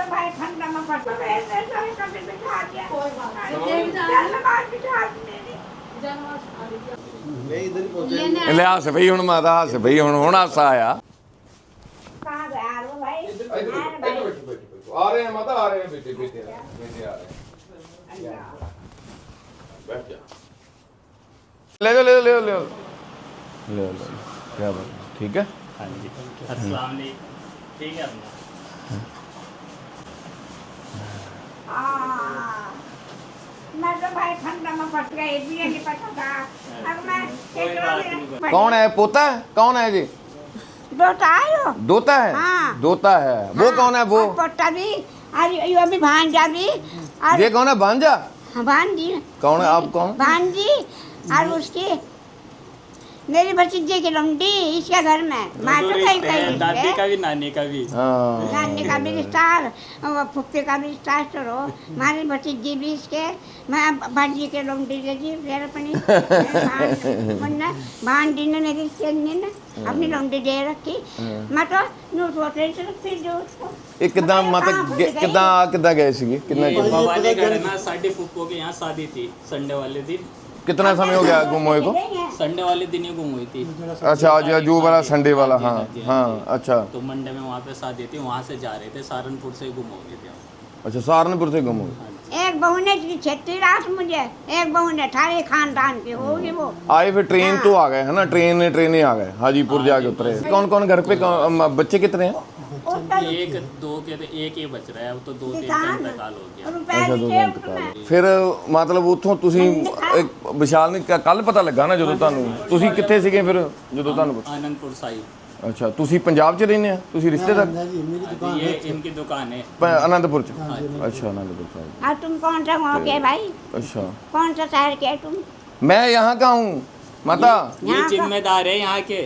तो भाई ठंडा में पड़ रहे हैं सारे कपड़े बिठा दिया कोई बात बिठा नहीं इधर पहुंचे ले हंस भाई हूं माता हंस भाई हूं हूं हंस आया कहां गया वो भाई आ रहे हैं माता आ रहे हैं बेटे बेटे बेटे आ रहे हैं बैठ जा ले लो ले लो ले लो ले लो क्या बात ठीक है हाँ जी अस्सलाम वालेकुम ठीक है मैं तो भाई ठंडा में फंस गई इसलिए नहीं पता था अब मैं कौन है? पोता है? कौन है जी? बेटा आयो दोता है? हाँ। दोता है। वो कौन है वो? पोता भी और यो भी भांजा भी और ये कौन है? भांजा? भांजी। कौन है? आप कौन? भांजी और उसकी मेरी भतीजे की लमडी इसके घर में माटो का ही कहीं दादी का भी नानी का भी हाँ। नानी का भी रिश्ता और फुप्पी का भी रिश्ता है तो मारे भतीजी भी इसके मैं भाजी के लमडी ले जी फिर अपनी मुन्ना भांडी ने मेरी चेन ने ना अपनी लमडी दे रखी मैं तो नूर सोते से फिर जो उसको एकदम मतलब कितना कितना गए सी कितना भवानी गढ़ में साढ़े फुप्पो के यहाँ शादी थी संडे वाले दिन कितना समय हो गया गुम हुए को संडे वाले दिन ही गुम हुई थी अच्छा आज जो वाला संडे वाला हाँ जी, हाँ अच्छा तो मंडे में वहाँ पे शादी थी वहाँ से जा रहे थे सहारनपुर से ही गुम हो गए थे हम। अच्छा सहारनपुर से गुम हुए एक बहू ने दी छठी रात मुझे एक बहू ने अठारह खानदान की होगी वो आए फिर ट्रेन तो आ गए है ना ट्रेन ट्रेन ही आ गए हाजीपुर जाके उतरे कौन कौन घर पे कौन- अम, बच्चे कितने हैं और क्या बच्चन की एक दो के तो एक ही बच रहा है अब तो दो तीन दिन तकाल हो गया रुपए ਅੱਛਾ ਦੋ ਦਿਨ ਤੱਕ ਫਿਰ ਮਤਲਬ ਉਥੋਂ ਤੁਸੀਂ ਇੱਕ ਵਿਸ਼ਾਲ ਨੇ ਕੱਲ ਪਤਾ ਲੱਗਾ ਨਾ ਜਦੋਂ ਤੁਹਾਨੂੰ ਤੁਸੀਂ ਕਿੱਥੇ ਸੀਗੇ ਫਿਰ ਜਦੋਂ ਤੁਹਾਨੂੰ आनंदपुर साहिब ਪਤਾ- ਅੱਛਾ ਤੁਸੀਂ ਪੰਜਾਬ 'ਚ ਰਹਿੰਦੇ ਆ ਤੁਸੀਂ ਰਿਸ਼ਤੇਦਾਰ ਜੀ ਮੇਰੀ दुकान ये इनकी दुकान है ਪ- ਆਨੰਦਪੁਰ 'ਚ ਅੱਛਾ ਆਨੰਦਪੁਰ ਸਾਹਿਬ और तुम कौन सा गाँव के भाई अच्छा कौन सा शहर के तुम मैं यहाँ का हूँ माता ये जिम्मेदार है यहाँ के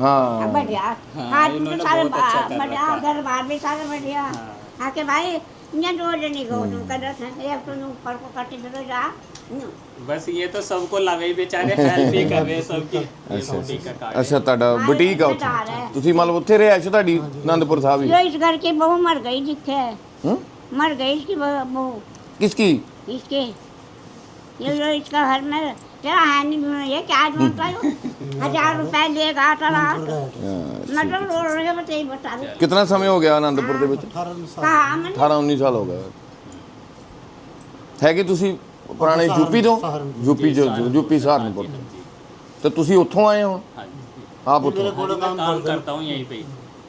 हाँ बढ़िया हाँ, हाँ तुम इन्होंने तो सारे बहुत अच्छा कर बढ़िया रखा है। घर बार भी सारे बढ़िया आके भाई ये दो जनी को तुम कर रहे थे एक तुम ऊपर को कटी दो जा नु। बस ये तो सबको लगे ही बेचारे हेल्प ही कर रहे हैं सबकी ये रोटी का कार्ड ਅੱਛਾ ਤੁਹਾਡਾ ਬੁਟੀਕ ਆ ਬਤਾ ਉੱਥੇ ਰਿਹਾ। ਤੁਸੀਂ ਮਤਲਬ ਉੱਥੇ ਰਿਹਾਇਸ਼ ਤੁਹਾਡੀ ਆਨੰਦਪੁਰ ਸਾਹਿਬ ਹੀ जो इस घर की बहू मर गई जिसके हम्म? मर गई इसकी बहू बहू, किसकी इसके ये जो इसका घर में तेरा है नहीं ये क्या बनता है हजार रुपए लेगा चला मतलब रो रहे बताइए बता दो कितना समय हो ਗਿਆ ਆਨੰਦਪੁਰ ਦੇ ਵਿੱਚ कहा मैंने 18 19 ਸਾਲ ਹੋ ਗਏ ਹੈਗੇ ਤੁਸੀਂ ਪੁਰਾਣੇ ਯੂਪੀ ਤੋਂ ਯੂਪੀ ਜੋ ਯੂਪੀ ਸਹਾਰਨਪੁਰ ਤੋਂ ਤੇ ਤੁਸੀਂ ਉੱਥੋਂ ਆਏ ਹੋ हाँ जी ਆਪ ਉੱਥੋਂ हाँ जी, मैं काम करता हूँ यहीं पे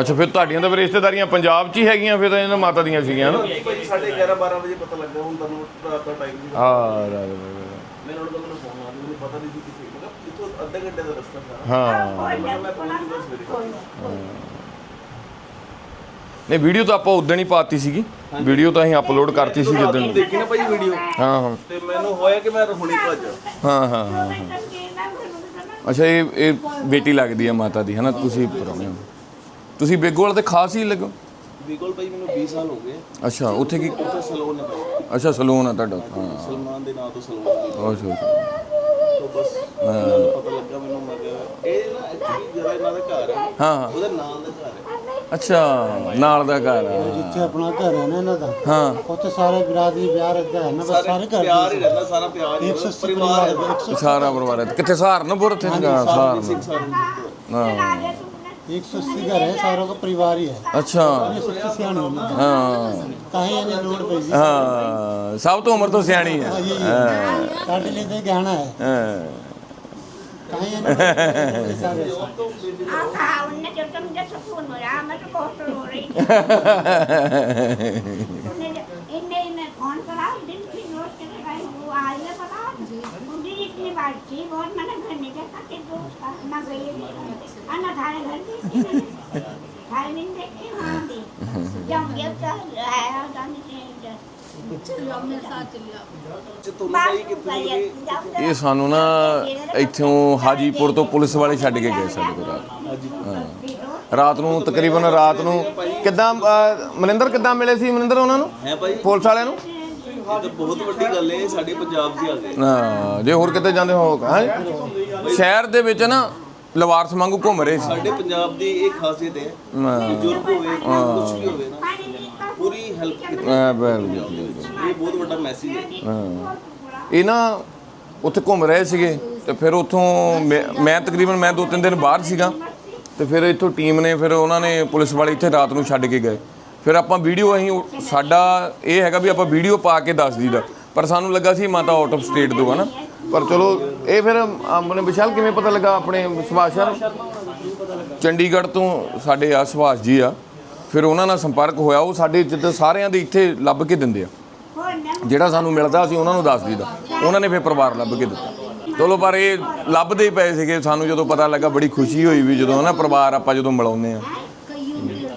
ਅੱਛਾ ਫਿਰ ਤੁਹਾਡੀਆਂ ਤਾਂ ਫਿਰ ਰਿਸ਼ਤੇਦਾਰੀਆਂ ਪੰਜਾਬ 'ਚ ਹੀ ਹੈਗੀਆਂ ਫਿਰ ਤਾਂ ਇਹਨਾਂ ਮਾਤਾ ਦੀਆਂ ਸੀਗੀਆਂ ਨਾ ਭਾਈ 11:30 12 ਵਜੇ ਪਤਾ ਲੱਗਾ ਹੁਣ ਤੁਹਾਨੂੰ ਰਾਤ ਦਾ ਟਾਈਮ ਹਾਂ ਰਾਤ ਦਾ। ਮੈਂ ਉਹਨਾਂ ਨੂੰ ਫੋਨ ਆ ਮੈਨੂੰ ਪਤਾ ਨਹੀਂ ਸੀ ਕਿੱਥੇ ਮਤਲਬ ਕਿਤੋਂ ਅੱਧਾ ਘੰਟੇ ਦਾ ਰਸਤਾ ਸੀ ਹਾਂ। ਮੈਂ ਪਹੁੰਚ ਗਿਆ ਸਵੇਰੇ। ਨਹੀਂ ਵੀਡੀਓ ਤਾਂ ਆਪਾਂ ਉਦਣ ਹੀ ਪਾਤੀ ਸੀਗੀ। ਵੀਡੀਓ ਤਾਂ ਅਸੀਂ ਅਪਲੋਡ ਕਰਤੀ ਸੀ ਜਦੋਂ ਦੇਖੀ ਨਾ ਭਾਈ ਵੀਡੀਓ। ਹਾਂ ਹਾਂ। ਤੇ ਮੈਨੂੰ ਹੋਇਆ ਕਿ ਮੈਂ ਹੁਣੇ ਭੱਜ ਹਾਂ ਹਾਂ ਅੱਛਾ ਇਹ ਇਹ ਬੇਟੀ ਲੱਗਦੀ ਹੈ ਮਾਤਾ ਦੀ ਹਨਾ? ਤੁਸੀਂ ਪਰੋਣੇ ਹੋ। ਤੁਸੀਂ ਬੇਗੋਲ ਤੇ ਖਾਸ ਹੀ ਲੱਗੋ। ਬਿਗੋਲ ਭਾਈ ਮੈਨੂੰ 20 ਸਾਲ ਹੋ ਗਏ। ਅੱਛਾ ਉੱਥੇ ਕੀ ਉੱਥੇ ਸਲੂਨ ਹੈ ਭਾਈ ਅੱਛਾ ਸਲੂਨ ਆ ਤੁਹਾਡਾ ਹਾਂ। ਸਲਮਾਨ ਦੇ ਨਾਂ ਤੋਂ ਸਲੂਨ ਅੱਛਾ ਅੱਛਾ। ਤੋਂ ਬਸ ਮੈਨੂੰ ਪਤਾ ਲੱਗਾ ਮੈਨੂੰ ਮੈਂ ਕਿਹਾ ਇਹ ਨਾ ਐਕਚੁਅਲੀ ਜਿਹੜਾ ਇਹਨਾਂ ਦਾ ਘਰ ਹੈ। ਹਾਂ ਹਾਂ। ਉਹਦੇ ਨਾਲ ਦਾ ਘਰ ਹੈ। ਅੱਛਾ ਨਾਲ ਦਾ ਘਰ ਆ ਜਿੱਥੇ ਆਪਣਾ ਘਰ ਹੈ ਨਾ ਇਹਨਾਂ ਦਾ ਹਾਂ। ਉੱਥੇ ਸਾਰੇ ਬਰਾਦਰੀ ਵਿਆਹ ਰੱਖਦਾ ਹੈ ਨਾ ਬਸ ਸਾਰੇ ਘਰ ਪਿਆਰ ਹੀ ਰਹਿੰਦਾ ਸਾਰਾ ਪਿਆਰ ਹੀ ਪਰਿਵਾਰ ਹੈ। ਸਾਰਾ ਪਰਿਵਾਰ ਹੈ। ਕਿੱਥੇ ਸਹਾਰਨਪੁਰ ਉੱਥੇ ਸਹਾਰਨ ਸਿੰਘ ਸਾਰਨ ਹਾਂ। एक सौ अस्सी घर है सारों का परिवार ही है ਅੱਛਾ ये सबसे सियाने होने ਹਾਂ कहीं यानी लोड पे जी ਹਾਂ ਸਭ ਤੋਂ ਉਮਰ ਤੋਂ ਸਿਆਣੀ ਹੈ ਹਾਂ, काटे लेते हैं गहना है ਹਾਂ कहीं यानी सारे ऐसे। आप कहा उनने जब तुम मुझे सुकून हो रहा मैं तो बहुत रो रही थी उन्हें जब- इनने इन्हें फोन करा दिन की रोज के लगाई वो आई है पता उनकी इतनी बात थी बहुत मैंने ਇਹ ਸਾਨੂੰ ਨਾ ਇੱਥੋਂ ਹਾਜੀਪੁਰ ਤੋਂ ਪੁਲਿਸ ਵਾਲੇ ਛੱਡ ਕੇ ਗਏ ਸਾਡੇ ਕੋਲ ਰਾਤ। ਹਾਂ। ਰਾਤ ਨੂੰ ਤਕਰੀਬਨ ਰਾਤ ਨੂੰ ਕਿੱਦਾਂ ਅਹ, ਮਨਿੰਦਰ ਕਿੱਦਾਂ ਮਿਲੇ ਸੀ ਮਨਿੰਦਰ ਉਹਨਾਂ ਨੂੰ? ਹੈ ਭਾਈ। ਪੁਲਿਸ ਵਾਲਿਆਂ ਨੂੰ? ਇਹ ਤਾਂ ਬਹੁਤ ਵੱਡੀ ਗੱਲ ਹੈ ਸਾਡੇ ਪੰਜਾਬ 'ਚ ਹੀ। ਆ ਗਏ ਹਾਂ ਜੇ ਹੋਰ ਕਿਤੇ ਜਾਂਦੇ ਹੋ ਹਾਂ? ਸ਼ਹਿਰ ਦੇ ਵਿੱਚ ਨਾ ਲਵਾਰਸ ਵਾਂਗੂ ਘੁੰਮ ਰਹੇ ਸੀ। ਸਾਡੇ ਪੰਜਾਬ ਦੀ ਇਹ ਖਾਸੀਅਤ ਹੈ ਹਾਂ। ਬਜ਼ੁਰਗ ਹੋਵੇ ਕੁਝ ਵੀ ਹੋਵੇ ਨਾ ਪੂਰੀ ਹੈਲਪ ਕੀਤੀ ਹਾਂ, ਬਿਲਕੁਲ, ਬਿਲਕੁਲ। ਇਹ ਬਹੁਤ ਵੱਡਾ ਮੈਸੇਜ ਹੈ। ਹਾਂ। ਇਹ ਨਾ ਉੱਥੇ ਘੁੰਮ ਰਹੇ ਸੀਗੇ ਤੇ ਫਿਰ ਉੱਥੋਂ ਮੈਂ ਮੈਂ ਤਕਰੀਬਨ ਮੈਂ ਦੋ ਤਿੰਨ ਦਿਨ ਬਾਹਰ ਸੀਗਾ ਤੇ ਫਿਰ ਇੱਥੋਂ ਟੀਮ ਨੇ ਫਿਰ ਉਹਨਾਂ ਨੇ ਪੁਲਿਸ ਵਾਲੇ ਇੱਥੇ ਰਾਤ ਨੂੰ ਛੱਡ ਕੇ ਗਏ। ਫਿਰ ਆਪਾਂ ਵੀਡੀਓ ਅਸੀਂ ਸਾਡਾ ਇਹ ਹੈਗਾ ਵੀ ਆਪਾਂ ਵੀਡੀਓ ਪਾ ਕੇ ਦੱਸ ਦਈਦਾ। ਪਰ ਸਾਨੂੰ ਲੱਗਾ ਸੀ ਮਾਤਾ ਆਊਟ ਆਫ ਸਟੇਟ ਤੋਂ ਹਨਾ ਪਰ ਚਲੋ ਇਹ ਫਿਰ ਆਪਣੇ ਵਿਸ਼ਾਲ ਕਿਵੇਂ ਪਤਾ ਲੱਗਾ ਆਪਣੇ ਸੁਭਾਸ਼ ਸ਼ਰਮਾ? ਚੰਡੀਗੜ੍ਹ ਤੋਂ ਸਾਡੇ ਆ ਸੁਭਾਸ਼ ਜੀ ਆ। ਫਿਰ ਉਹਨਾਂ ਨਾਲ ਸੰਪਰਕ ਹੋਇਆ ਉਹ ਸਾਡੇ ਜਿੱਦਾਂ ਸਾਰਿਆਂ ਦੇ ਇੱਥੇ ਲੱਭ ਕੇ ਦਿੰਦੇ ਆ। ਜਿਹੜਾ ਸਾਨੂੰ ਮਿਲਦਾ ਅਸੀਂ ਉਹਨਾਂ ਨੂੰ ਦੱਸ ਦਈਦਾ। ਉਹਨਾਂ ਨੇ ਫਿਰ ਪਰਿਵਾਰ ਲੱਭ ਕੇ ਦਿੱਤਾ। ਚਲੋ ਪਰ ਇਹ ਲੱਭਦੇ ਹੀ ਪਏ ਸੀਗੇ। ਸਾਨੂੰ ਜਦੋਂ ਪਤਾ ਲੱਗਾ ਬੜੀ ਖੁਸ਼ੀ ਹੋਈ ਵੀ ਜਦੋਂ ਨਾ ਪਰਿਵਾਰ ਆਪਾਂ ਜਦੋਂ ਮਿਲਾਉਂਦੇ ਆ।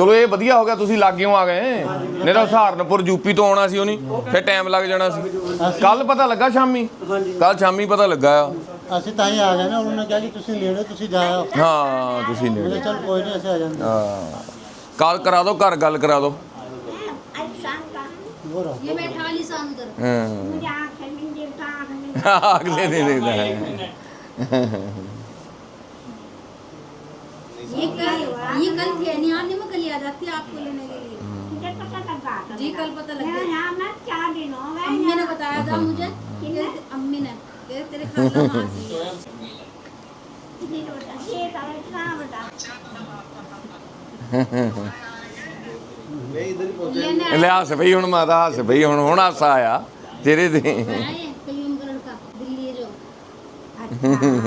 ਚਲੋ ਚਲੋ ਇਹ ਵਧੀਆ ਹੋ ਗਿਆ ਤੁਸੀਂ ਲਾਗਿਓਂ ਆ ਗਏ ਨਹੀਂ ਤਾਂ ਸਹਾਰਨਪੁਰ ਯੂਪੀ ਤੋਂ ਆਉਣਾ ਸੀ ਉਹਨੀ ਫਿਰ ਟਾਈਮ ਲੱਗ ਜਾਣਾ ਸੀ ਕੱਲ ਪਤਾ ਲੱਗਾ ਸ਼ਾਮੀ ਕੱਲ ਸ਼ਾਮੀ ਪਤਾ ਲੱਗਾ ਆ ਅਸੀਂ ਤਾਂ ਹੀ ਆ ਗਏ ਨਾ ਉਹਨਾਂ ਨੇ ਕਿਹਾ ਕਿ ਤੁਸੀਂ ਨੇੜੇ ਤੁਸੀਂ ਜਾਓ ਹਾਂ ਤੁਸੀਂ ਮੈਂ ਨੇੜੇ ਕਿਹਾ ਚੱਲ ਕੋਈ ਨਹੀਂ ਅਸੀਂ ਆ ਜਾਂਦੇ ਹਾਂ ਕਾਲ ਕਰਾ ਦਿਓ ਘਰ ਗੱਲ ਕਰਾ ਦਿਓ इंसान का वो रहो ये मैं अठाली साल उधर ਹਾਂ मुझे आंखें में देवता आंखें में ਅਗਲੇ ਦਿਨ ਇਹਦਾ ਹੈ ये कल ये कल थे निहार ने मैं कल याद आती है आपको लेने के लिए मुझे पता लगा था जी कल पता लग मैं गया यहाँ मैं चार दिन हो गए अम्मी ने बताया था मुझे कि तेरे- अम्मी ने कि तेरे खाला वहाँ से है। कितनी तो बता ये था इतना बता ਮੈਂ ਇਧਰ ਹੀ ਪਹੁੰਚਿਆ लेने ਲੈ ਹੱਸ ਪਈ ਹੁਣ ਮਾਤਾ ਹੱਸ ਪਈ ਹੁਣ ਹੁਣ ਹਾਸਾ ਆਇਆ ਤੇਰੇ ਤੇ आए कयूम का लड़का दिल्ली जो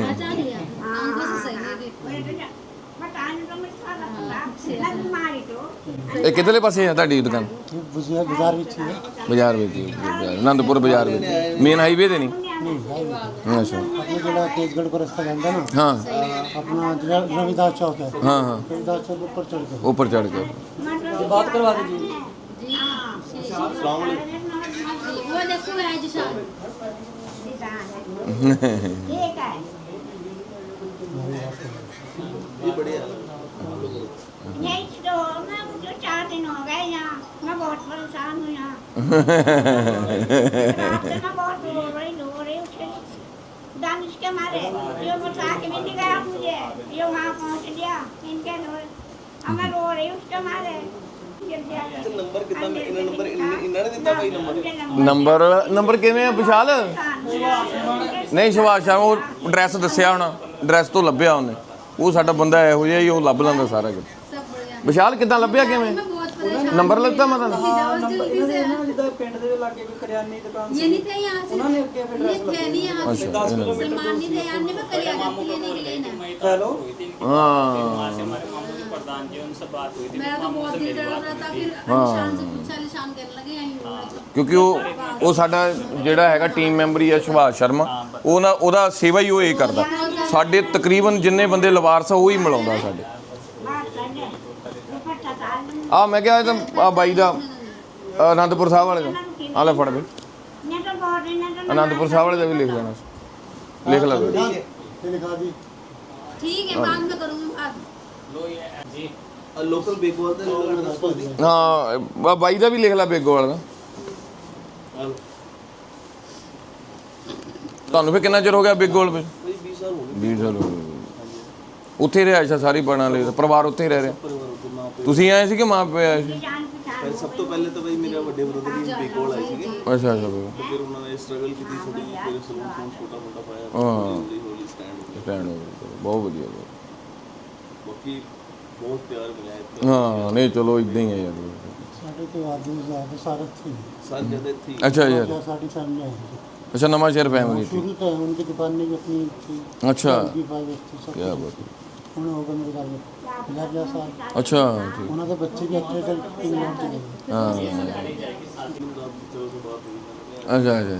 अच्छा दिया ਇਹ ਕਿਧਰਲੇ ਪਾਸੇ ਆ ਤੁਹਾਡੀ ਦੁਕਾਨ ये बुझिया बाजार भी चाहिए ਬਾਜ਼ਾਰ ਵਿੱਚ ਹੀ, ਬਾਜ਼ਾਰ, ਆਨੰਦਪੁਰ ਬਾਜ਼ਾਰ ਵਿੱਚ ਮੇਨ ਹਾਈਵੇ ਤੇ ਨਹੀਂ ਅੱਛਾ अपने जोड़ा तेजगढ़ को रास्ता जाता है ना ਹਾਂ अपना जो रविदास चौक है ਹਾਂ ਹਾਂ रविदास चौक ऊपर चढ़ के ਉੱਪਰ ਚੜ ਕੇ ये बात करवा दीजिए वो देखो है जिशान ठीक है ਇਹ ਬੜਿਆ यही तो मैं मुझे चार दिन हो गए यहाँ मैं बहुत परेशान हूँ यहाँ रात से मैं बहुत रो रही रो रही उठे दानिश के मारे ये बता के भी नहीं गया मुझे ये वहाँ पहुँच गया इनके रो अब मैं रो रही उसके मारे गिर गया ਨੰਬਰ ਕਿੰਨਾ ਮੈਂ ਇਹਨਾਂ ਨੰਬਰ ਇਹਨਾਂ ਨੇ ਦਿੱਤਾ ਭਾਈ ਨੰਬਰ मुझे नंबर ਨੰਬਰ ਨੰਬਰ ਕਿਵੇਂ ਆ ਵਿਸ਼ਾਲ ਨਹੀਂ ਸੁਭਾਸ਼ ਸ਼ਰਮਾ ਉਹ ਐਡਰੈਸ ਦੱਸਿਆ ਹੋਣਾ ਐਡਰੈਸ ਤੋਂ ਲੱਭਿਆ ਉਹਨੇ ਉਹ ਸਾਡਾ ਬੰਦਾ ਇਹੋ ਜਿਹਾ ਹੀ ਉਹ ਲੱਭ ਲੈਂਦਾ ਸਾਰਾ ਕੁਝ सब बढ़िया ਵਿਸ਼ਾਲ ਕਿੱਦਾਂ ਲੱਭਿਆ ਕਿਵੇਂ मैं बहुत परेशान ਨੰਬਰ ਲੱਭਤਾ ਮੈਂ ਤੁਹਾਨੂੰ जाओ जल्दी ਇਹਨਾਂ से ਦੇ ਇਹਨਾਂ ਜਿੱਦਾਂ ਪਿੰਡ ਦੇ ਲਾਗੇ ਕੋਈ ਕਰਿਆਨੇ ਦੀ ਦੁਕਾਨ ये नहीं थे यहाँ से उन्होंने क्या फिर ये थे नहीं यहाँ से ਅੱਛਾ ਇਹਨਾਂ- सलमान नहीं थे यहाँ नहीं मैं कल याद आती लेने के लिए ना हेलो ਹਾਂ वहाँ से हमारे मामू जी प्रधान जी उनसे बात हुई थी मेरा तो मामू बहुत से दिल मेरी डर बात रहा था हुई थी। फिर निशान से पूछा निशान कहने लगे यहीं हुआ है। ਕਿਉਂਕਿ ਉਹ ਉਹ ਸਾਡਾ ਜਿਹੜਾ ਹੈਗਾ ਟੀਮ ਮੈਂਬਰ ਹੀ ਆ ਸੁਭਾਸ਼ ਸ਼ਰਮਾ ਉਹ ਨਾ ਉਹਦਾ ਸੇਵਾ ਹੀ ਉਹ ਇਹ ਕਰਦਾ ਸਾਡੇ ਤਕਰੀਬਨ ਜਿੰਨੇ ਬੰਦੇ ਲਵਾਰਸ ਆ ਉਹ ਹੀ ਮਿਲਾਉਂਦਾ ਸਾਡੇ ਆ ਮੈਂ ਕਿਹਾ ਇਹ ਤਾਂ ਆ ਬਾਈ ਦਾ ਆਨੰਦਪੁਰ ਸਾਹਿਬ ਵਾਲੇ ਦਾ ਆ ਲੈ ਫੜ ਬਈ नहीं तो बहुत नहीं तो ਆਨੰਦਪੁਰ ਸਾਹਿਬ ਵਾਲੇ ਦਾ ਵੀ ਲਿਖ ਦੇਣਾ ਸੀ। ਲਿਖ ਲੈ ਬਈ। ये लिखा दी ठीक है बाद में करूँगी बात लो ये जी ਲੋਕਲ ਬੇਗਵਾਲ ਦੇ ਲੋਕਾਂ ਨੇ ਦੱਸ ਦਿੱਤੀ ਹਾਂ ਆ ਬਾਈ ਦਾ ਵੀ ਲਿਖ ਲੈ ਬੇਗੋ ਵਾਲਾ ਦਾ ਤੁਹਾਨੂੰ ਫਿਰ ਕਿੰਨਾ ਚਿਰ ਹੋ ਗਿਆ ਬਿਗ ਗੋਲ ਵਿੱਚ ਭਾਈ 20 ਸਾਲ ਹੋ ਗਏ 20 ਸਾਲ ਹੋ ਗਏ ਉੱਥੇ ਹੀ ਰਿਹਾ ਸਾਰੀ ਬਣਾ ਲਈ ਪਰਿਵਾਰ ਉੱਥੇ ਹੀ ਰਹਿ ਰਿਹਾ ਤੁਸੀਂ ਆਏ ਸੀ ਕਿ ਮਾਂ ਪਿਓ ਆਏ ਸੀ ਪਹਿਲੇ ਸਭ ਤੋਂ ਪਹਿਲੇ ਤਾਂ ਭਾਈ ਮੇਰੇ ਵੱਡੇ ਬ੍ਰਦਰ ਹੀ ਬੇਕੋਲ ਆਏ ਸੀਗੇ ਅੱਛਾ ਅੱਛਾ ਤੇ ਫਿਰ ਉਹਨਾਂ ਨੇ ਸਟਰਗਲ ਕੀਤੀ ਥੋੜੀ ਫਿਰ ਸਲੂਨ ਫੋਨ ਛੋਟਾ ਮੋਟਾ ਪਾਇਆ ਹਾਂ। ਹੌਲੀ ਹੌਲੀ ਸਟੈਂਡ ਹੋ ਗਿਆ ਸਟੈਂਡ ਹੋ ਗਿਆ ਬਹੁਤ ਵਧੀਆ ਬਹੁਤ। ਬਾਕੀ ਬਹੁਤ ਪਿਆਰ ਮਿਲਿਆ ਇੱਥੇ ਹਾਂ ਨਹੀਂ ਚਲੋ ਇਦਾਂ ਹੀ ਹੈ ਯਾਰ ਸਾਡੇ ਤੋਂ ਆਦਮੀ ਜ਼ਿਆਦਾ ਸਾਰੇ ਥੇ ਸਾਰੇ ਜਦ ਇੱਥੇ ਹੀ। ਅੱਛਾ ਯਾਰ जो साड़ी फैमिली आई थी ਅੱਛਾ ਨਵਾਂ ਸ਼ਹਿਰ ਫੈਮਿਲੀ शुरू तो है उनकी दुकान नहीं अपनी थी ਅੱਛਾ उनकी बाइक थी सब ਕੀ ਅੱਛਾ ਉਹਨਾਂ ਦੇ ਬੱਚੇ ਵੀ ਇੱਥੇ ਇੱਥੇ ਹਾਂ ਅੱਛਾ ਅੱਛਾ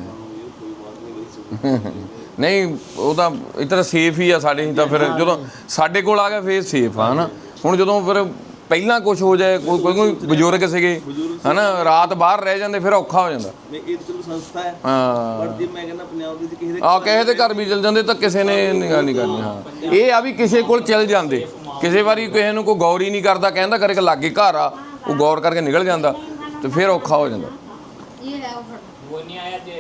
ਨਹੀਂ ਉਹ ਤਾਂ ਇੱਕ ਸੇਫ ਹੀ ਆ ਸਾਡੇ ਹੀ ਤਾਂ ਫਿਰ ਜਦੋਂ ਸਾਡੇ ਕੋਲ ਆ ਗਿਆ ਫੇਰ ਸੇਫ ਆ ਹਨਾ? ਹੁਣ ਜਦੋਂ ਫਿਰ ਪਹਿਲਾਂ ਕੁਝ ਹੋ ਜਾਏ ਕੋਈ ਕੋਈ ਕੋਈ ਬਜ਼ੁਰਗ ਸੀਗੇ ਹਨਾ ਰਾਤ ਬਾਹਰ ਰਹਿ ਜਾਂਦੇ ਫਿਰ ਔਖਾ ਹੋ ਜਾਂਦਾ ਮੈਂ ਇਹ ਤਾਂ ਚਲੋ ਸੰਸਥਾ ਹੈ ਹਾਂ ਪਰ ਜੇ ਮੈਂ ਕਹਿੰਦਾ ਪੰਜਾਬ ਦੇ ਵਿੱਚ ਕਿਸੇ ਦੇ ਆ ਕਿਸੇ ਦੇ ਘਰ ਵੀ ਚਲ ਜਾਂਦੇ ਤਾਂ ਕਿਸੇ ਨੇ ਨਿਗਾਹ ਨਹੀਂ ਕਰਨੀ ਹਾਂ ਇਹ ਆ ਵੀ ਕਿਸੇ ਕੋਲ ਚਲ ਜਾਂਦੇ ਕਿਸੇ ਵਾਰੀ ਕਿਸੇ ਨੂੰ ਕੋਈ ਗੌਰ ਹੀ ਨਹੀਂ ਕਰਦਾ ਕਹਿੰਦਾ ਕਰੇ ਕਿ ਲਾਗੇ ਘਰ ਆ ਉਹ ਗੌਰ ਕਰਕੇ ਨਿਕਲ ਜਾਂਦਾ ਤੇ ਫਿਰ ਔਖਾ ਹੋ ਜਾਂਦਾ ये है वो वो नहीं आया जे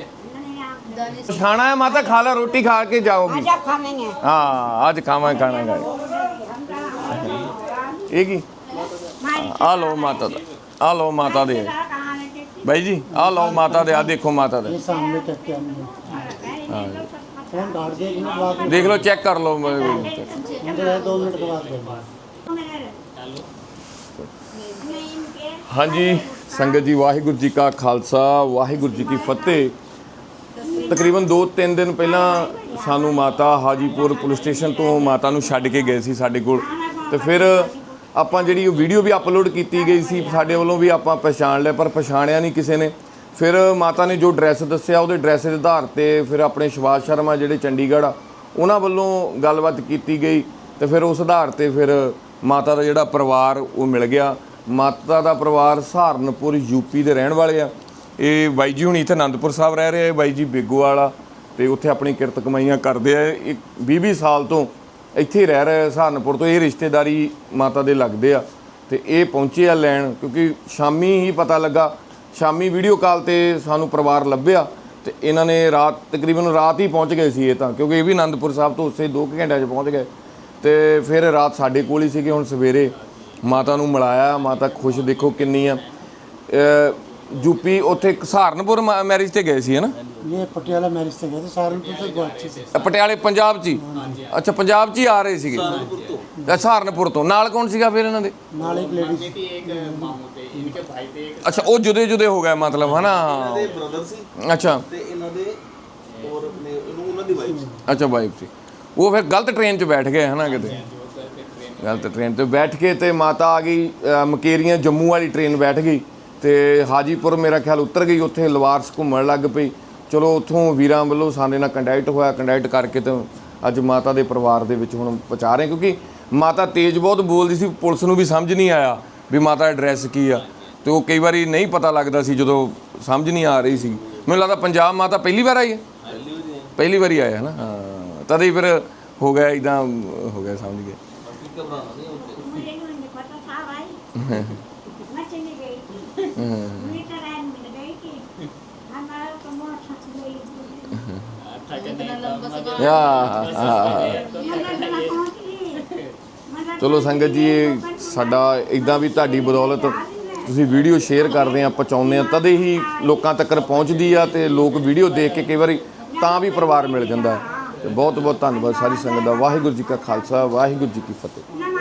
दानिश ਖਾਣਾ ਹੈ ਮਾਤਾ ਖਾ ਲੈ ਰੋਟੀ ਖਾ ਕੇ ਜਾਓਗੀ आजा खाएंगे ਹਾਂ ਅੱਜ ਖਾਵਾਂ ਖਾਣਾ ਗਾ ਇਹ ਕੀ ਆ ਲਓ ਮਾਤਾ ਦਾ ਆ ਲਓ ਮਾਤਾ ਦੇ कहाँ रहते ਬਾਈ ਜੀ ਆ ਲਓ ਮਾਤਾ ਦੇ ਆ ਦੇਖੋ ਮਾਤਾ ਦੇ ये सामने तक के हमने फोन काट दिया इन्हें बाद में ਦੇਖ ਲਓ ਚੈੱਕ ਕਰ ਲਓ उनके बाद दो मिनट के बाद करना ਹਾਂਜੀ ਸੰਗਤ ਜੀ ਵਾਹਿਗੁਰੂ ਜੀ ਕਾ ਖਾਲਸਾ ਵਾਹਿਗੁਰੂ ਜੀ ਕੀ ਫਤਿਹ ਤਕਰੀਬਨ 2-3 ਦਿਨ ਪਹਿਲਾਂ ਸਾਨੂੰ ਮਾਤਾ ਹਾਜੀਪੁਰ ਪੁਲਿਸ ਸਟੇਸ਼ਨ ਤੋਂ ਮਾਤਾ ਨੂੰ ਛੱਡ ਕੇ ਗਏ ਸੀ ਸਾਡੇ ਕੋਲ ਤੇ ਫਿਰ ਆਪਾਂ ਜਿਹੜੀ ਉਹ ਵੀਡੀਓ ਵੀ ਅਪਲੋਡ ਕੀਤੀ ਗਈ ਸੀ, ਸਾਡੇ ਵੱਲੋਂ ਵੀ ਆਪਾਂ ਪਛਾਣ ਲਿਆ, ਪਰ ਪਛਾਣਿਆ ਨਹੀਂ ਕਿਸੇ ਨੇ। ਫਿਰ ਮਾਤਾ ਨੇ ਜੋ ਡਰੈਸ ਦੱਸਿਆ, ਉਹਦੇ ਐਡਰੈਸ ਦੇ ਆਧਾਰ ਤੇ ਫਿਰ ਆਪਣੇ ਸ਼ਿਵਾਜ ਸ਼ਰਮਾ ਜਿਹੜੇ ਚੰਡੀਗੜ੍ਹ ਆ, ਉਹਨਾਂ ਵੱਲੋਂ ਗੱਲਬਾਤ ਕੀਤੀ ਗਈ ਤੇ ਫਿਰ ਉਸ ਆਧਾਰ ਤੇ ਫਿਰ ਮਾਤਾ ਦਾ ਜਿਹੜਾ ਪਰਿਵਾਰ ਉਹ ਮਿਲ ਗਿਆ। ਮਾਤਾ ਦਾ ਪਰਿਵਾਰ ਸਹਾਰਨਪੁਰ ਯੂਪੀ ਦੇ ਰਹਿਣ ਵਾਲੇ ਆ। ਇਹ ਬਾਈ ਜੀ ਹੁਣ ਇੱਥੇ ਅਨੰਦਪੁਰ ਸਾਹਿਬ ਰਹਿ ਰਹੇ ਆ ਬਾਈ ਜੀ ਬੇਗੋ ਵਾਲਾ ਤੇ ਉੱਥੇ ਆਪਣੀ ਕਿਰਤ ਕਮਾਈਆਂ ਕਰਦੇ ਆ। ਇੱਕ 20 ਸਾਲ ਤੋਂ ਇੱਥੇ ਰਹਿ ਰਹੇ ਸਹਾਨਪੁਰ ਤੋਂ ਇਹ ਰਿਸ਼ਤੇਦਾਰੀ ਮਾਤਾ ਦੇ ਲੱਗਦੇ ਆ ਤੇ ਇਹ ਪਹੁੰਚੇ ਆ ਲੈਣ ਕਿਉਂਕਿ ਸ਼ਾਮੀ ਹੀ ਪਤਾ ਲੱਗਾ ਸ਼ਾਮੀ ਵੀਡੀਓ ਕਾਲ ਤੇ ਸਾਨੂੰ ਪਰਿਵਾਰ ਲੱਭਿਆ ਤੇ ਇਹਨਾਂ ਨੇ ਰਾਤ ਤਕਰੀਬਨ ਰਾਤ ਹੀ ਪਹੁੰਚ ਗਏ ਸੀ ਇਹ ਤਾਂ ਕਿਉਂਕਿ ਇਹ ਵੀ ਅਨੰਦਪੁਰ ਸਾਹਿਬ ਤੋਂ ਉਸੇ 2 ਘੰਟਿਆਂ 'ਚ ਪਹੁੰਚ ਗਏ ਤੇ ਫਿਰ ਰਾਤ ਸਾਡੇ ਕੋਲ ਹੀ ਸੀਗੇ ਹੁਣ ਸਵੇਰੇ ਮਾਤਾ ਨੂੰ ਮਿਲਾਇਆ ਮਾਤਾ ਖੁਸ਼ ਦੇਖੋ ਕਿੰਨੀ ਆ। ਯੂਪੀ ਉੱਥੇ ਸਹਾਰਨਪੁਰ ਮੈਰਿਜ ਤੇ ਗਏ ਸੀ ਹਨਾ ਇਹ ਪਟਿਆਲਾ ਮੈਰਿਜ ਤੇ ਗਏ ਸਹਾਰਨਪੁਰ ਤੋਂ ਗੁਆਚੀ ਸੀ। ਪਟਿਆਲੇ ਪੰਜਾਬ 'ਚ ਹੀ? ਅੱਛਾ ਪੰਜਾਬ 'ਚ ਹੀ ਆ ਰਹੇ ਸੀਗੇ। ਸਹਾਰਨਪੁਰ ਤੋਂ। ਸਹਾਰਨਪੁਰ ਤੋਂ। ਨਾਲ ਕੌਣ ਸੀਗਾ ਫਿਰ ਇਹਨਾਂ ਦੇ? ਨਾਲ ਇੱਕ ਲੇਡੀ ਸੀ। ਅੱਛਾ ਉਹ ਜੁਦੇ ਜੁਦੇ ਹੋ ਗਏ ਮਤਲਬ ਹਨਾ? ਇਹਨਾਂ ਅੱਛਾ। ਅੱਛਾ ਵਾਈਫ ਸੀ। ਉਹ ਫਿਰ ਗਲਤ ਟ੍ਰੇਨ 'ਚ ਬੈਠ ਗਏ ਹਨਾ ਕਿਤੇ? ਗਲਤ ਟ੍ਰੇਨ ਤੇ ਬੈਠ ਕੇ ਤੇ ਮਾਤਾ ਆ ਗਈ ਮਕੇਰੀਆਂ ਜੰਮੂ ਵਾਲੀ ਟ੍ਰੇਨ ਬੈਠ ਗਈ। ਤੇ ਹਾਜੀਪੁਰ ਮੇਰਾ ਖਿਆਲ ਉਤਰ ਗਈ ਉੱਥੇ ਲਵਾਰਸ ਘੁੰਮਣ ਲੱਗ ਪਈ। ਚਲੋ ਉੱਥੋਂ ਵੀਰਾਂ ਵੱਲੋਂ ਸਾਡੇ ਨਾਲ ਕੰਟੈਕਟ ਹੋਇਆ ਕੰਟੈਕਟ ਕਰਕੇ ਤੇ ਅੱਜ ਮਾਤਾ ਦੇ ਪਰਿਵਾਰ ਦੇ ਵਿੱਚ ਹੁਣ ਪਹੁੰਚਾ ਰਹੇ ਕਿਉਂਕਿ ਮਾਤਾ ਤੇਜ਼ ਬਹੁਤ ਬੋਲਦੀ ਸੀ ਪੁਲਿਸ ਨੂੰ ਵੀ ਸਮਝ ਨਹੀਂ ਆਇਆ ਵੀ ਮਾਤਾ ਐਡਰੈਸ ਕੀ ਆ। ਤੇ ਉਹ ਕਈ ਵਾਰੀ ਨਹੀਂ ਪਤਾ ਲੱਗਦਾ ਸੀ ਜਦੋਂ ਸਮਝ ਨਹੀਂ ਆ ਰਹੀ ਸੀ। ਮੈਨੂੰ ਲੱਗਦਾ ਪੰਜਾਬ ਮਾਤਾ ਪਹਿਲੀ ਵਾਰ ਆਈ ਹੈ? ਪਹਿਲੀ ਵਾਰੀ ਆਇਆ ਹੈ ਨਾ? ਹਾਂ ਤਦ ਫਿਰ ਹੋ ਗਿਆ ਇਦਾਂ ਹੋ ਗਿਆ ਸਮਝ ਗਿਆ। ਘਬਰਾਉਣਾ ਨਹੀਂ ਉੱਤੇ ਮੈਂ ਚਲੀ ਗਈ। ਹਾਂ ਯਾ ਚਲੋ ਸੰਗਤ ਜੀ, ਸਾਡਾ ਇਦਾਂ ਵੀ ਤੁਹਾਡੀ ਬਦੌਲਤ ਤੁਸੀਂ ਵੀਡੀਓ ਸ਼ੇਅਰ ਕਰਦੇ ਆ ਪਹੁੰਚਾਉਂਦੇ ਆ ਤਦੇ ਹੀ ਲੋਕਾਂ ਤੱਕ ਪਹੁੰਚਦੀ ਆ ਤੇ ਲੋਕ ਵੀਡੀਓ ਦੇਖ ਕੇ ਕਈ ਵਾਰੀ ਤਾਂ ਵੀ ਪਰਿਵਾਰ ਮਿਲ ਜਾਂਦਾ ਬਹੁਤ ਬਹੁਤ ਧੰਨਵਾਦ ਸਾਰੀ ਸੰਗਤ ਦਾ। ਵਾਹਿਗੁਰੂ ਜੀ ਕਾ ਖਾਲਸਾ, ਵਾਹਿਗੁਰੂ ਜੀ ਕੀ ਫਤਿਹ।